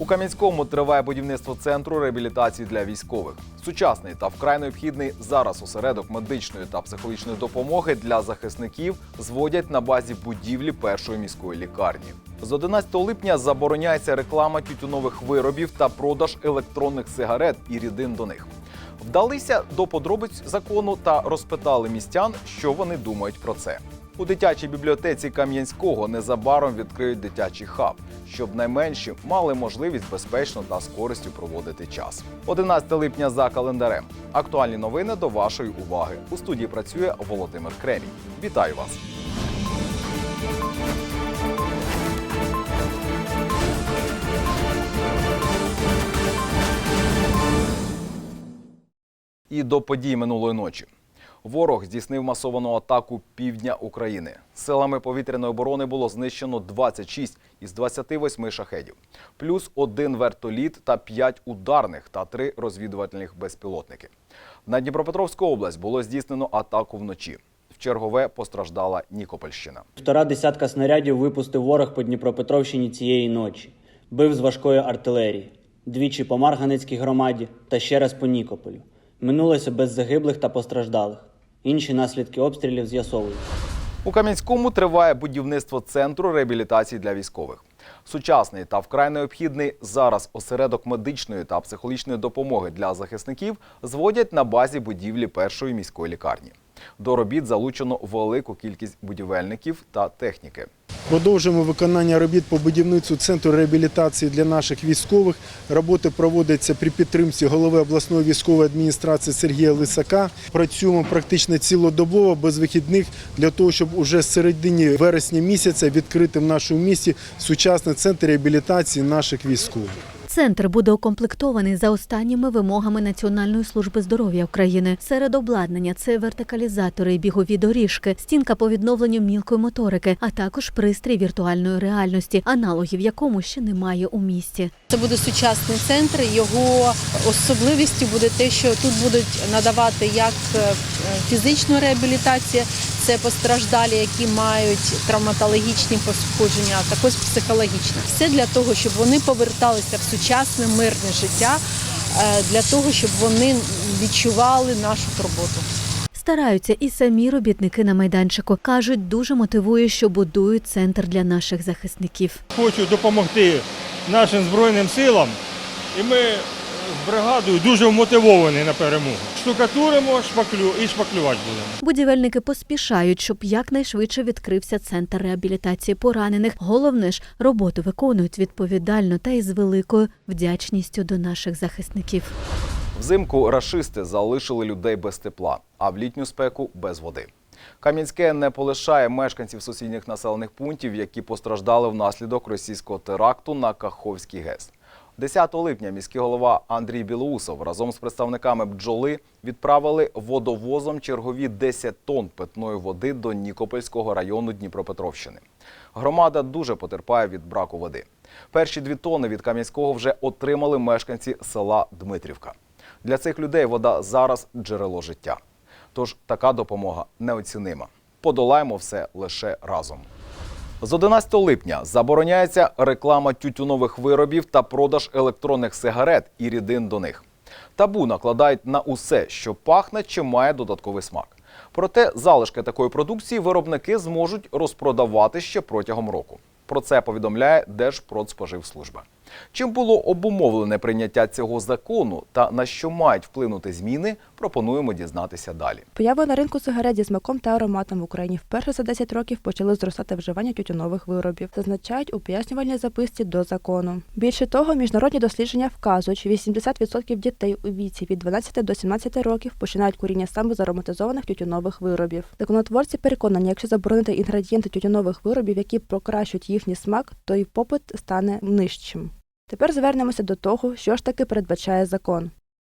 У Кам'янському триває будівництво центру реабілітації для військових. Сучасний та вкрай необхідний зараз осередок медичної та психологічної допомоги для захисників зводять на базі будівлі першої міської лікарні. З 11 липня забороняється реклама тютюнових виробів та продаж електронних сигарет і рідин до них. Вдалися до подробиць закону та розпитали містян, що вони думають про це. У дитячій бібліотеці Кам'янського незабаром відкриють дитячий хаб, щоб найменші мали можливість безпечно та з користю проводити час. 11 липня за календарем. Актуальні новини до вашої уваги. У студії працює Володимир Кремінь. Вітаю вас! І до подій минулої ночі. Ворог здійснив масовану атаку півдня України. Силами повітряної оборони було знищено 26 із 28 шахедів, плюс один вертоліт та 5 ударних та 3 розвідувальних безпілотники. На Дніпропетровську область було здійснено атаку вночі. Чергове постраждала Нікопольщина. Півтора десятка снарядів випустив ворог по Дніпропетровщині цієї ночі. Бив з важкої артилерії. Двічі по Марганецькій громаді та ще раз по Нікополю. Минулося без загиблих та постраждалих. Інші наслідки обстрілів з'ясовують. У Кам'янському триває будівництво центру реабілітації для військових. Сучасний та вкрай необхідний зараз осередок медичної та психологічної допомоги для захисників зводять на базі будівлі першої міської лікарні. До робіт залучено велику кількість будівельників та техніки. Продовжуємо виконання робіт по будівництву центру реабілітації для наших військових. Роботи проводяться при підтримці голови обласної військової адміністрації Сергія Лисака. Працюємо практично цілодобово, без вихідних, для того, щоб уже з середині вересня місяця відкрити в нашому місті сучасний центр реабілітації наших військових. Центр буде укомплектований за останніми вимогами Національної служби здоров'я України. Серед обладнання це вертикалізатори бігові доріжки, стінка по відновленню мілкої моторики, а також пристрій віртуальної реальності, аналогів якому ще немає у місті. Це буде сучасний центр. Його особливістю буде те, що тут будуть надавати як е, фізичну реабілітацію, це постраждалі, які мають травматологічні пошкодження, а також психологічна. Все для того, щоб вони поверталися в сучасне мирне життя, е, для того, щоб вони відчували нашу турботу. Стараються і самі робітники на майданчику. кажуть, дуже мотивує, що будують центр для наших захисників. Хочу допомогти нашим Збройним силам, і ми з бригадою дуже вмотивовані на перемогу. Штукатуримо шпаклю і шпаклювати будемо. Будівельники поспішають, щоб якнайшвидше відкрився центр реабілітації поранених. Головне ж, роботу виконують відповідально та із великою вдячністю до наших захисників. Взимку рашисти залишили людей без тепла, а в літню спеку без води. Кам'янське не полишає мешканців сусідніх населених пунктів, які постраждали внаслідок російського теракту на Каховський ГЕС. 10 липня міський голова Андрій Білоусов разом з представниками бджоли відправили водовозом чергові 10 тонн питної води до Нікопольського району Дніпропетровщини. Громада дуже потерпає від браку води. Перші дві тонни від Кам'янського вже отримали мешканці села Дмитрівка. Для цих людей вода зараз джерело життя. Тож така допомога неоцінима. Подолаємо все лише разом. З 11 липня забороняється реклама тютюнових виробів та продаж електронних сигарет і рідин до них. Табу накладають на усе, що пахне чи має додатковий смак. Проте залишки такої продукції виробники зможуть розпродавати ще протягом року. Про це повідомляє Держпродспоживслужба. Чим було обумовлене прийняття цього закону та на що мають вплинути зміни, пропонуємо дізнатися далі. Поява на ринку сигарет зі смаком та ароматом в Україні вперше за 10 років почали зростати вживання тютюнових виробів, зазначають у пояснювальній записці до закону. Більше того, міжнародні дослідження вказують, що 80% дітей у віці від 12 до 17 років починають куріння саме з ароматизованих тютюнових виробів. Законотворці переконані, якщо заборонити інгредієнти тютюнових виробів, які покращують їхній смак, то і попит стане нижчим. Тепер звернемося до того, що ж таки передбачає закон.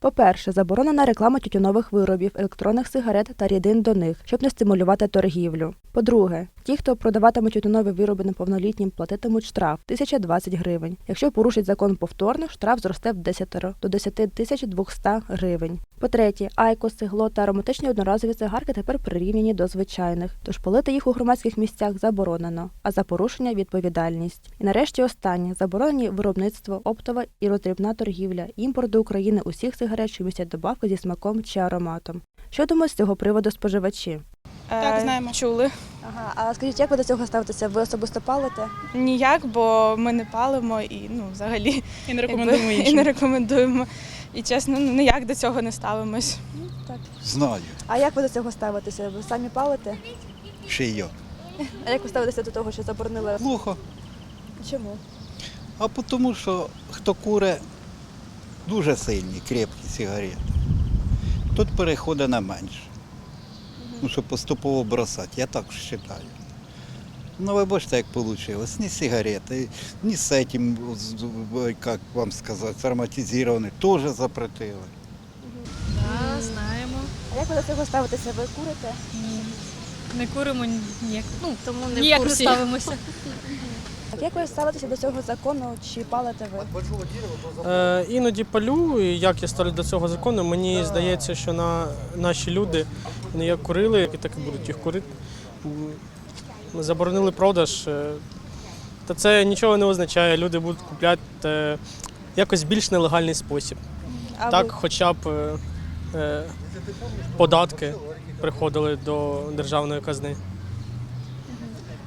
По-перше, заборонена реклама тютюнових виробів, електронних сигарет та рідин до них, щоб не стимулювати торгівлю. По-друге, ті, хто продаватимуть тютюнові вироби неповнолітнім, платитимуть штраф 1020 гривень. Якщо порушить закон повторно, штраф зросте в 10 до 10 тисяч 200 гривень. По-третє, айкоси, гло та ароматичні одноразові цигарки тепер прирівняні до звичайних, тож палити їх у громадських місцях заборонено, а за порушення відповідальність. І нарешті останнє заборонені виробництво, оптова і роздрібна торгівля, імпорт до України усіх сигарет, що містять добавки зі смаком чи ароматом. Що думають з цього приводу споживачі? Так, знаємо. Чули. Ага, а скажіть, як ви до цього ставитеся? Ви особисто палите? Ніяк, бо ми не палимо і ну, взагалі І не рекомендуємо якби, і не рекомендуємо. І чесно, ну, ніяк до цього не ставимось. Знаю, А як ви до цього ставитеся? Ви самі палите? ще й я. А як ви ставитеся до того, що заборонили? Плохо. Чому? А тому, що хто куре дуже сильні, крепкі сигарети, тут переходить на менше. Ну, щоб поступово бросати, я так вважаю. Ну, ви бачите, як вийшло. Ні сигарети, ні з цим, як вам сказати, з ароматизований, теж запретили. Да, знаємо. А як ви до цього ставитеся? Ви курите? Не куримо ніяк. Ну, Тому не ніяк не ставимося. Так як ви ставитеся до цього закону? Чи палите ви? Е, іноді палю, і як я ставлю до цього закону, мені здається, що на наші люди вони як курили, і так і будуть їх курити. М, Заборонили продаж. е, Та це нічого не означає. Люди будуть купляти е, якось більш нелегальний спосіб. А так, ви? хоча б е, е, податки приходили до державної казни.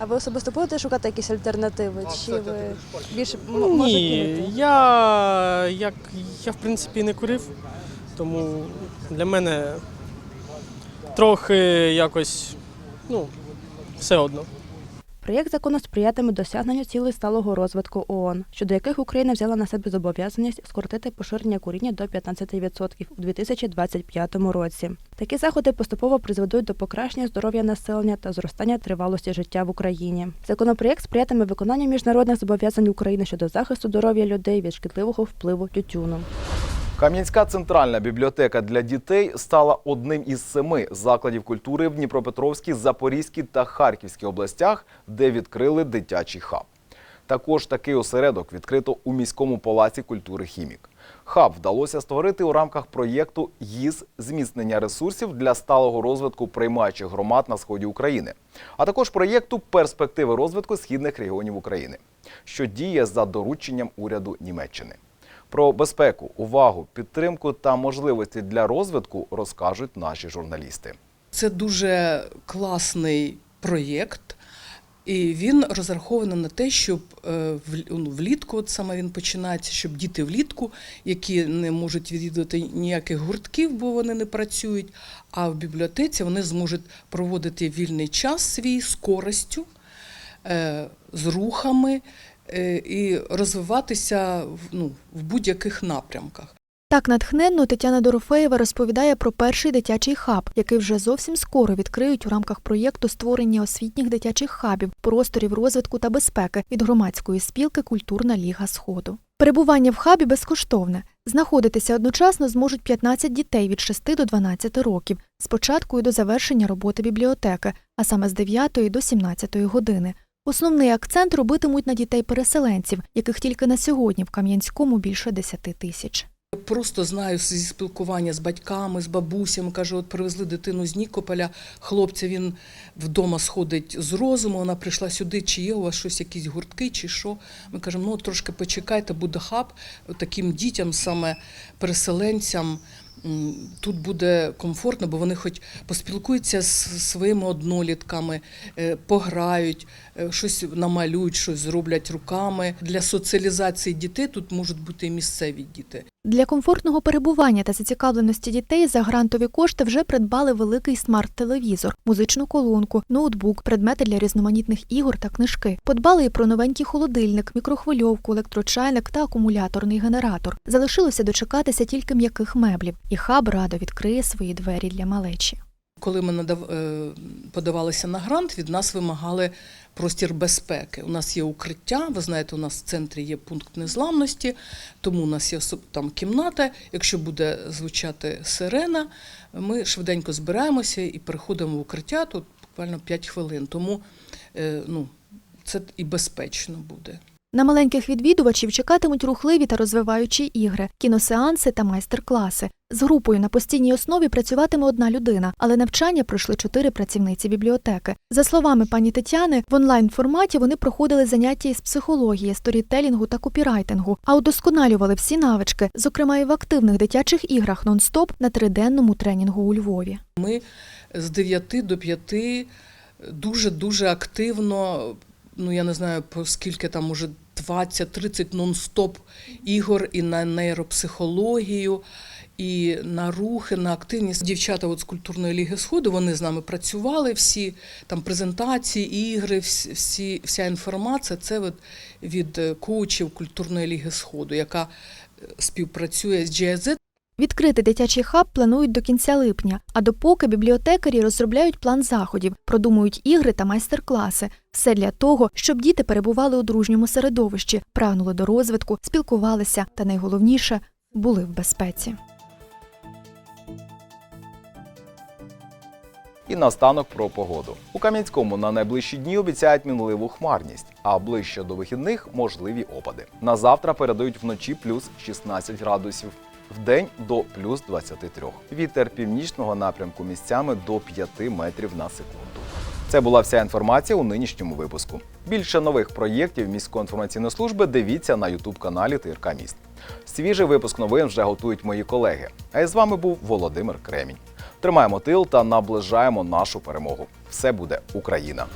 А ви особисто будете шукати якісь альтернативи? Чи ви більше м- можете Ні, я, як, я в принципі не курив, тому для мене трохи якось, ну, все одно. Проєкт закону сприятиме досягненню цілей сталого розвитку ООН, щодо яких Україна взяла на себе зобов'язаність скоротити поширення куріння до 15% у 2025 році. Такі заходи поступово призведуть до покращення здоров'я населення та зростання тривалості життя в Україні. Законопроєкт сприятиме виконанню міжнародних зобов'язань України щодо захисту здоров'я людей від шкідливого впливу тютюну. Кам'янська центральна бібліотека для дітей стала одним із семи закладів культури в Дніпропетровській, Запорізькій та Харківській областях, де відкрили дитячий хаб. Також такий осередок відкрито у міському палаці культури Хімік. Хаб вдалося створити у рамках проєкту ГІЗ зміцнення ресурсів для сталого розвитку приймаючих громад на сході України, а також проєкту перспективи розвитку східних регіонів України, що діє за дорученням уряду Німеччини. Про безпеку, увагу, підтримку та можливості для розвитку розкажуть наші журналісти. Це дуже класний проєкт, і він розрахований на те, щоб е, ну, влітку, от саме він починається, щоб діти влітку, які не можуть відвідувати ніяких гуртків, бо вони не працюють, а в бібліотеці вони зможуть проводити вільний час свій з користю, е, з рухами і розвиватися ну, в будь-яких напрямках. Так натхненно Тетяна Дорофеєва розповідає про перший дитячий хаб, який вже зовсім скоро відкриють у рамках проєкту створення освітніх дитячих хабів, просторів розвитку та безпеки від громадської спілки Культурна Ліга Сходу. Перебування в хабі безкоштовне. Знаходитися одночасно зможуть 15 дітей від 6 до 12 років з початку і до завершення роботи бібліотеки, а саме з 9 до 17 години. Основний акцент робитимуть на дітей-переселенців, яких тільки на сьогодні в Кам'янському більше 10 тисяч. Просто знаю зі спілкування з батьками, з бабусями. Каже, от привезли дитину з Нікополя. Хлопця він вдома сходить з розуму. Вона прийшла сюди, чи є у вас щось, якісь гуртки, чи що. Ми кажемо, ну трошки почекайте, буде хаб таким дітям, саме переселенцям. Тут буде комфортно, бо вони хоч поспілкуються з своїми однолітками, е, пограють, е, щось намалюють, щось зроблять руками. Для соціалізації дітей тут можуть бути і місцеві діти. Для комфортного перебування та зацікавленості дітей за грантові кошти вже придбали великий смарт-телевізор, музичну колонку, ноутбук, предмети для різноманітних ігор та книжки. Подбали і про новенький холодильник, мікрохвильовку, електрочайник та акумуляторний генератор. Залишилося дочекатися тільки м'яких меблів, і хаб радо відкриє свої двері для малечі. Коли ми надав... е, подавалися на грант, від нас вимагали простір безпеки. У нас є укриття, ви знаєте, у нас в центрі є пункт незламності, тому у нас є там кімната. Якщо буде звучати сирена, ми швиденько збираємося і переходимо в укриття, тут буквально 5 хвилин. Тому е, ну, це і безпечно буде. На маленьких відвідувачів чекатимуть рухливі та розвиваючі ігри, кіносеанси та майстер-класи. З групою на постійній основі працюватиме одна людина, але навчання пройшли чотири працівниці бібліотеки. За словами пані Тетяни, в онлайн форматі вони проходили заняття із психології, сторітелінгу та копірайтингу, а удосконалювали всі навички, зокрема і в активних дитячих іграх нон-стоп на триденному тренінгу у Львові. Ми з 9 до 5 дуже-дуже активно, ну я не знаю, по скільки там може 20-30 нон-стоп ігор і на нейропсихологію, і на рухи, на активність. Дівчата от з культурної ліги Сходу вони з нами працювали. Всі там презентації, ігри, всі, всі, вся інформація це от від е, коучів культурної ліги Сходу, яка е, співпрацює з GIZ. Відкрити дитячий хаб планують до кінця липня, а допоки бібліотекарі розробляють план заходів, продумують ігри та майстер-класи. Все для того, щоб діти перебували у дружньому середовищі, прагнули до розвитку, спілкувалися та найголовніше були в безпеці. І наостанок про погоду. У Кам'янському на найближчі дні обіцяють мінливу хмарність, а ближче до вихідних можливі опади. На завтра передають вночі плюс 16 градусів, вдень до плюс 23. Вітер північного напрямку місцями до 5 метрів на секунду. Це була вся інформація у нинішньому випуску. Більше нових проєктів міської інформаційної служби дивіться на ютуб каналі ТРК Міст. Свіжий випуск новин вже готують мої колеги. А з вами був Володимир Кремінь. Тримаємо тил та наближаємо нашу перемогу. Все буде Україна!